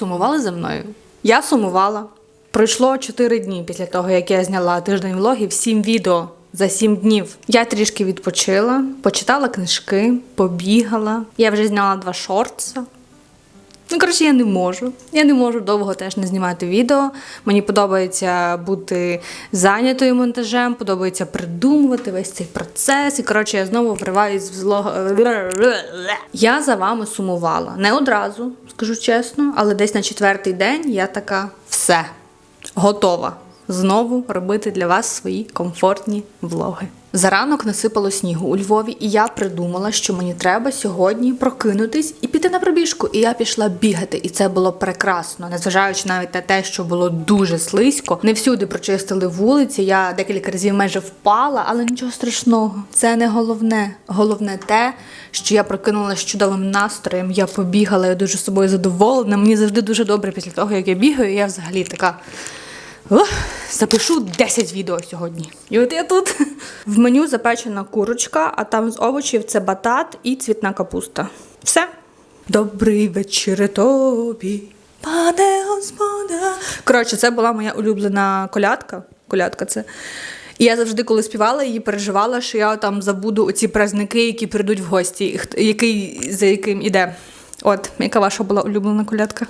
Сумували за мною? Я сумувала. Пройшло 4 дні після того, як я зняла тиждень влогів, 7 відео за 7 днів. Я трішки відпочила, почитала книжки, побігала. Я вже зняла два шортса. Ну, коротше, я не можу. Я не можу довго теж не знімати відео. Мені подобається бути зайнятою монтажем, подобається придумувати весь цей процес. І коротше, я знову вриваюсь в зло. Я за вами сумувала. Не одразу, скажу чесно, але десь на четвертий день я така все готова знову робити для вас свої комфортні влоги. Заранок насипало снігу у Львові, і я придумала, що мені треба сьогодні прокинутись і піти на пробіжку. І я пішла бігати, і це було прекрасно, незважаючи навіть на те, що було дуже слизько. Не всюди прочистили вулиці. Я декілька разів майже впала, але нічого страшного. Це не головне. Головне те, що я прокинулася з чудовим настроєм. Я побігала, я дуже собою задоволена. Мені завжди дуже добре після того, як я бігаю. Я взагалі така. Ух, запишу 10 відео сьогодні. І от я тут. В меню запечена курочка, а там з овочів це батат і цвітна капуста. Все. Добрий вечір тобі, пане господа. Коротше, це була моя улюблена колядка. Колядка це. І я завжди, коли співала її, переживала, що я там забуду оці праздники, які прийдуть в гості, який за яким іде. От, яка ваша була улюблена колядка?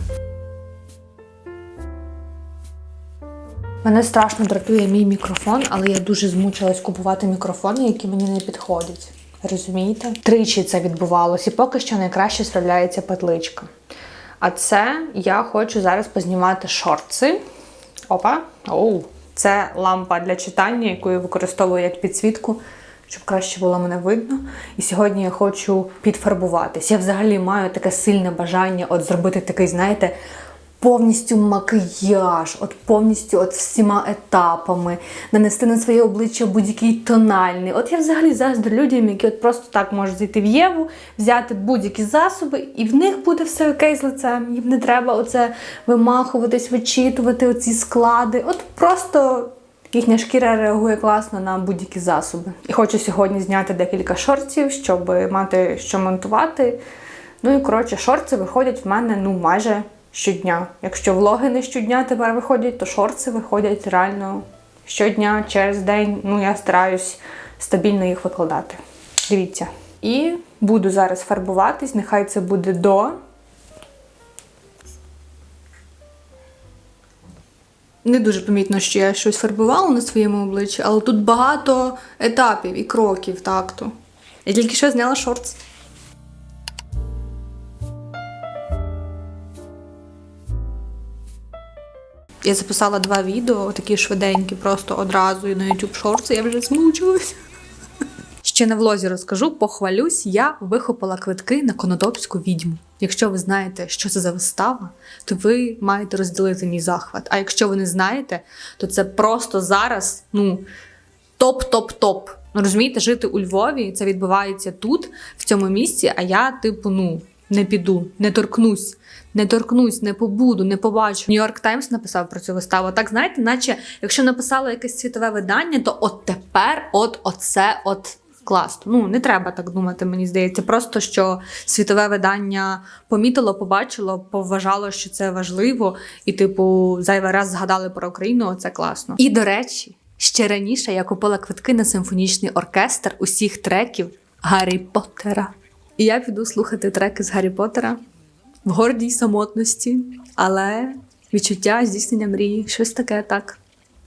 Мене страшно дратує мій мікрофон, але я дуже змучилась купувати мікрофони, які мені не підходять. Розумієте? Тричі це відбувалось, і поки що найкраще справляється петличка. А це я хочу зараз познімати шорти. Опа. Оу. Це лампа для читання, яку я використовую як підсвітку, щоб краще було мене видно. І сьогодні я хочу підфарбуватись. Я взагалі маю таке сильне бажання от зробити такий, знаєте, повністю макияж, от повністю от всіма етапами, нанести на своє обличчя будь-який тональний. От я взагалі заздрю людям, які от просто так можуть зайти в Єву, взяти будь-які засоби, і в них буде все окей з лицем. Їм не треба оце вимахуватись, вичитувати оці склади. От просто. Їхня шкіра реагує класно на будь-які засоби. І хочу сьогодні зняти декілька шортів, щоб мати що монтувати. Ну і коротше, шорти виходять в мене ну майже щодня. Якщо влоги не щодня тепер виходять, то шорти виходять реально щодня через день. Ну я стараюсь стабільно їх викладати. Дивіться. І буду зараз фарбуватись, нехай це буде до. Не дуже помітно, що я щось фарбувала на своєму обличчі, але тут багато етапів і кроків такту. Я тільки що зняла шортс. Я записала два відео, такі швиденькі, просто одразу і на YouTube Shorts, я вже змучилась. Ще на влозі розкажу, похвалюсь, я вихопила квитки на Конотопську відьму. Якщо ви знаєте, що це за вистава, то ви маєте розділити мій захват. А якщо ви не знаєте, то це просто зараз, ну, топ-топ-топ. Ну, розумієте, жити у Львові це відбувається тут, в цьому місці, а я, типу, ну, не піду, не торкнусь, не торкнусь, не побуду, не побачу. Нью-Йорк Таймс написав про цю виставу. Так, знаєте, наче якщо написало якесь світове видання, то от тепер, от оце, от. Класно. Ну, не треба так думати, мені здається. Просто що світове видання помітило, побачило, поважало, що це важливо, і, типу, зайвий раз згадали про Україну. Це класно. І до речі, ще раніше я купила квитки на симфонічний оркестр усіх треків Гаррі Поттера. І я піду слухати треки з Гаррі Поттера в гордій самотності, але відчуття здійснення мрії, щось таке так.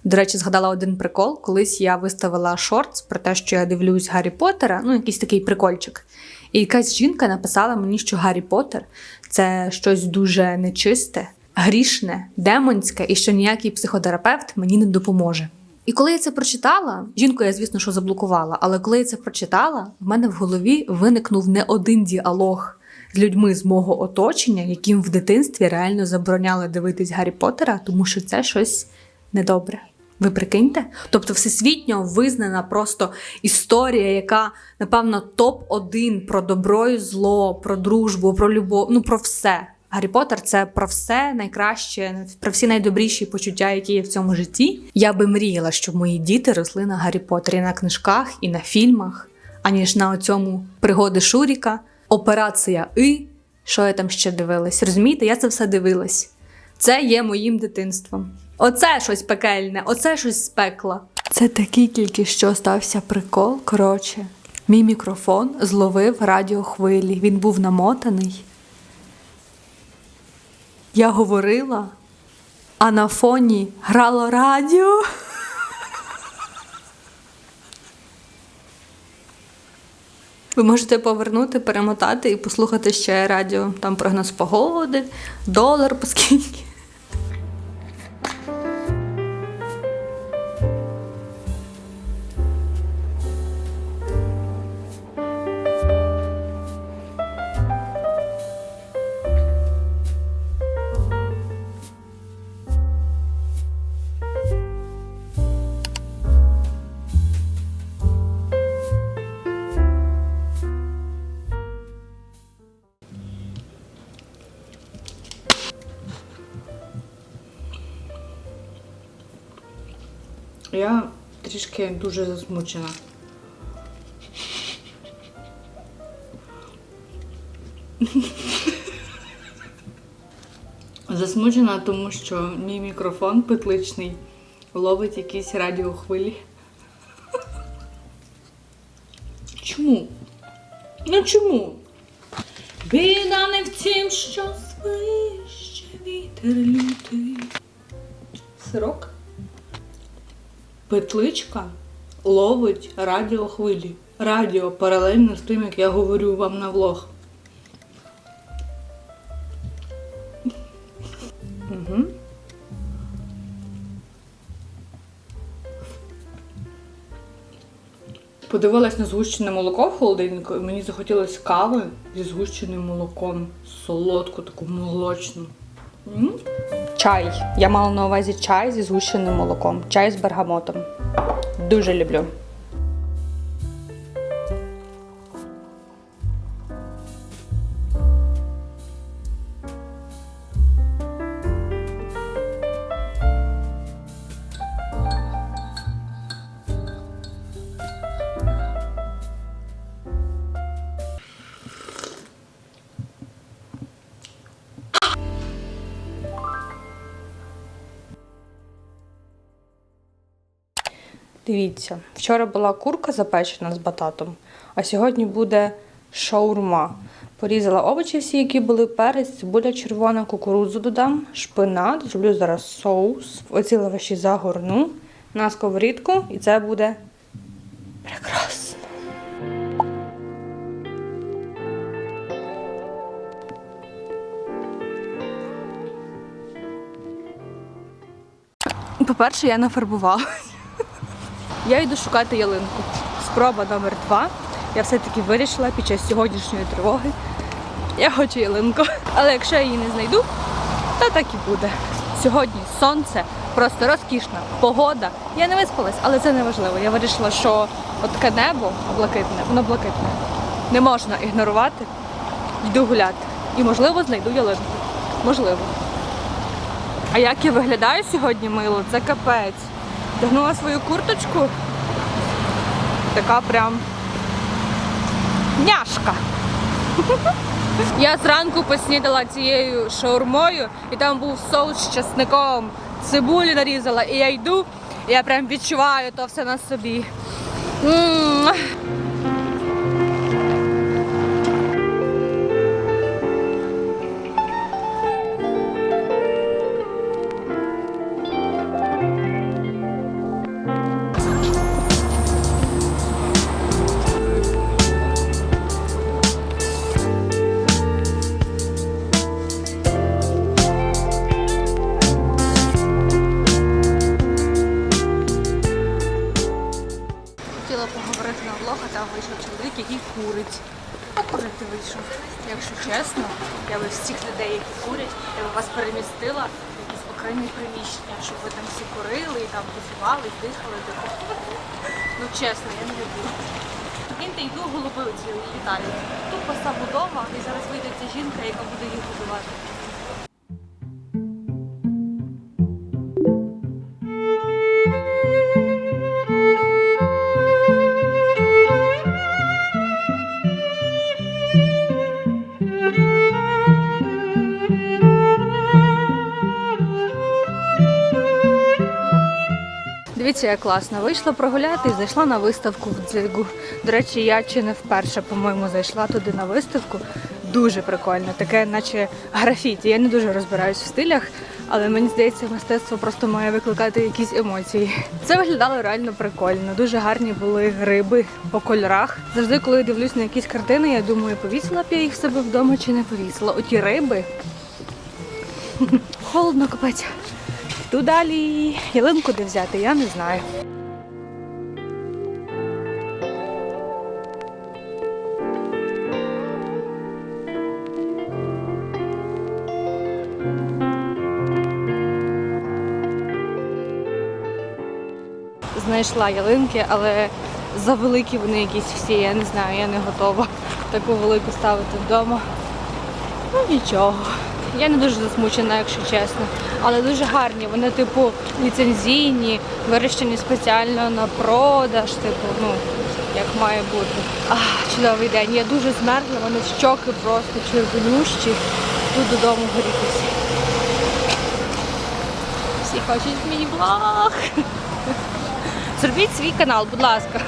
До речі, згадала один прикол. Колись я виставила шортс про те, що я дивлюсь Гаррі Поттера, ну якийсь такий прикольчик. І якась жінка написала мені, що Гаррі Поттер це щось дуже нечисте, грішне, демонське, і що ніякий психотерапевт мені не допоможе. І коли я це прочитала, жінку я, звісно, що заблокувала, але коли я це прочитала, в мене в голові виникнув не один діалог з людьми з мого оточення, яким в дитинстві реально забороняли дивитись Гаррі Поттера, тому що це щось недобре. Ви прикиньте? Тобто, всесвітньо визнана просто історія, яка, напевно, топ-1 про добро і зло, про дружбу, про любов, ну про все. Гаррі Поттер це про все найкраще, про всі найдобріші почуття, які є в цьому житті. Я би мріяла, щоб мої діти росли на Гаррі Поттері на книжках і на фільмах, аніж на оцьому пригоди Шуріка, операція І. Що я там ще дивилась? Розумієте, я це все дивилась. Це є моїм дитинством. Оце щось пекельне, оце щось з пекла. Це такий тільки що стався прикол. Коротше, мій мікрофон зловив радіохвилі. Він був намотаний. Я говорила, а на фоні грало радіо. Ви можете повернути, перемотати і послухати ще радіо. Там прогноз погоди, долар по Я трішки дуже засмучена. Засмучена, тому що мій мікрофон петличний ловить якісь радіохвилі. Чому? Ну чому? Біда не в тім, що свище вітер лютий. Сирок? Петличка ловить радіохвилі. Радіо паралельно з тим, як я говорю вам на влог. Угу. Подивилась на згущене молоко в холодильнику, і мені захотілося кави зі згущеним молоком. Солодку, таку молочну. Чай. Я мала на увазі чай зі згущеним молоком. Чай з бергамотом. Дуже люблю. Дивіться, вчора була курка запечена з бататом, а сьогодні буде шаурма. Порізала овочі всі, які були, перець, цибуля червона, кукурудзу додам, шпинат, зроблю зараз соус, оці лаваші загорну на сковорідку, і це буде прекрасно. По-перше, я нафарбувала. Я йду шукати ялинку. Спроба номер два. Я все-таки вирішила під час сьогоднішньої тривоги. Я хочу ялинку. Але якщо я її не знайду, то так і буде. Сьогодні сонце, просто розкішна погода. Я не виспалась, але це не важливо. Я вирішила, що от таке небо блакитне, воно блакитне. Не можна ігнорувати. Йду гуляти. І можливо знайду ялинку. Можливо. А як я виглядаю сьогодні мило, це капець. Вдягнула свою курточку. Така прям няшка. Я зранку поснідала цією шаурмою, і там був соус з часником, цибулі нарізала, і я йду, і я прям відчуваю то все на собі. М. Хотіла чесно, я би всіх людей, які курять, я би вас перемістила в якісь окремі приміщення, щоб ви там всі курили і там тусувались, дихали, типу. Ну чесно, я не люблю. Прикиньте, йду голуби у цій Італії. Тут поста будова, і зараз вийде ця жінка, яка буде їх годувати. Як класно. Вийшла прогуляти і зайшла на виставку в дзигу. До речі, я чи не вперше, по-моєму, зайшла туди на виставку. Дуже прикольно, таке, наче графіті. Я не дуже розбираюсь в стилях, але мені здається, мистецтво просто має викликати якісь емоції. Це виглядало реально прикольно. Дуже гарні були гриби по кольорах. Завжди, коли я дивлюсь на якісь картини, я думаю, повісила б я їх себе вдома чи не повісила. Оті риби. Холодно капець. Йду далі. Ялинку де взяти, я не знаю. Знайшла ялинки, але завеликі вони якісь всі, я не знаю, я не готова таку велику ставити вдома. Ну нічого. Я не дуже засмучена, якщо чесно. Але дуже гарні. Вони, типу, ліцензійні, вирощені спеціально на продаж, типу, ну, як має бути. Ах, чудовий день. Я дуже змерзла, вони щоки просто червонющі. Тут додому горітися. Всі хочуть мій влог. Зробіть свій канал, будь ласка.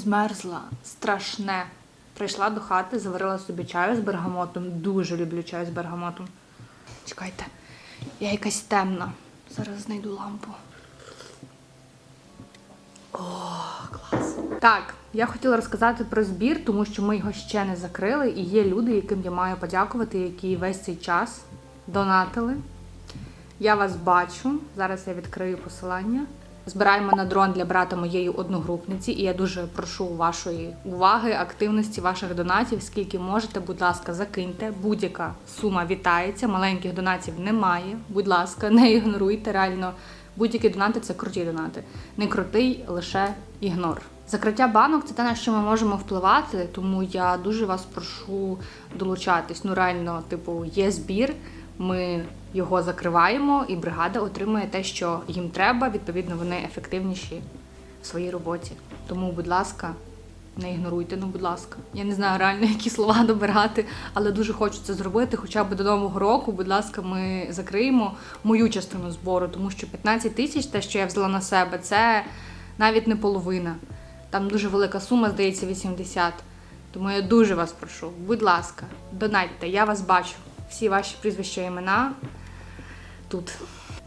Змерзла, страшне. Прийшла до хати, заварила собі чаю з бергамотом. Дуже люблю чай з бергамотом. Чекайте, я якась темна. Зараз знайду лампу. О, клас. Так, я хотіла розказати про збір, тому що ми його ще не закрили, і є люди, яким я маю подякувати, які весь цей час донатили. Я вас бачу. Зараз я відкрию посилання. Збираємо на дрон для брата моєї одногрупниці, і я дуже прошу вашої уваги, активності, ваших донатів. Скільки можете, будь ласка, закиньте. Будь-яка сума вітається. Маленьких донатів немає. Будь ласка, не ігноруйте. Реально, будь-які донати це круті донати. Не крутий, лише ігнор. Закриття банок це те, на що ми можемо впливати, тому я дуже вас прошу долучатись. Ну реально, типу, є збір. Ми його закриваємо, і бригада отримує те, що їм треба. Відповідно, вони ефективніші в своїй роботі. Тому, будь ласка, не ігноруйте, ну, будь ласка. Я не знаю реально, які слова добирати, але дуже хочу це зробити. Хоча б до нового року, будь ласка, ми закриємо мою частину збору, тому що 15 тисяч, те, що я взяла на себе, це навіть не половина. Там дуже велика сума, здається, 80. Тому я дуже вас прошу, будь ласка, донатьте, я вас бачу. Всі ваші прізвища імена тут.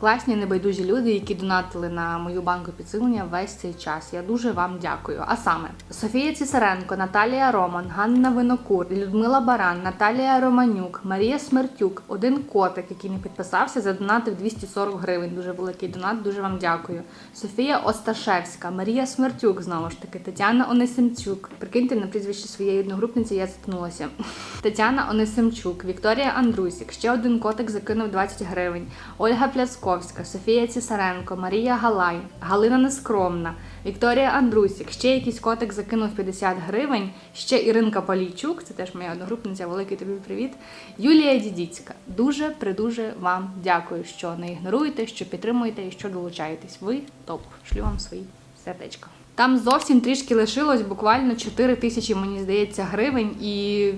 Класні небайдужі люди, які донатили на мою банку підсилення весь цей час. Я дуже вам дякую. А саме Софія Цісаренко, Наталія Роман, Ганна Винокур, Людмила Баран, Наталія Романюк, Марія Смертюк, один котик, який не підписався, задонатив 240 гривень. Дуже великий донат. Дуже вам дякую. Софія Осташевська, Марія Смертюк, знову ж таки, Тетяна Онисимчук. Прикиньте на прізвище своєї одногрупниці, я заткнулася. Тетяна Онисимчук, Вікторія Андрусік, ще один котик закинув 20 гривень. Ольга Пляцковська, Софія Цісаренко, Марія Галай, Галина Нескромна, Вікторія Андрусік, ще якийсь котик закинув 50 гривень, ще Іринка Полійчук, це теж моя одногрупниця, великий тобі привіт. Юлія Дідіцька. Дуже придуже вам дякую, що не ігноруєте, що підтримуєте і що долучаєтесь. Ви топ. Шлю вам свої сердечка. Там зовсім трішки лишилось, буквально 4 тисячі, мені здається, гривень, і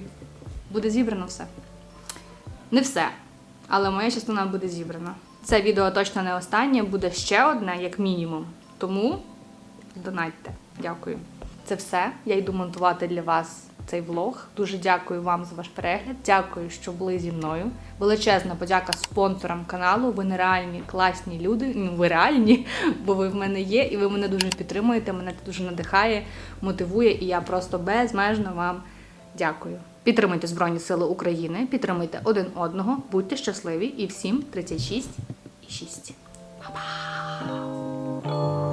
буде зібрано все. Не все, але моя частина буде зібрана. Це відео точно не останнє, буде ще одне, як мінімум. Тому донатьте. Дякую. Це все. Я йду монтувати для вас цей влог. Дуже дякую вам за ваш перегляд. Дякую, що були зі мною. Величезна подяка спонсорам каналу. Ви нереальні, класні люди. Ну, ви реальні, бо ви в мене є, і ви мене дуже підтримуєте. Мене це дуже надихає, мотивує, і я просто безмежно вам дякую. Підтримуйте Збройні Сили України, підтримуйте один одного, будьте щасливі і всім 36,6. Па-па!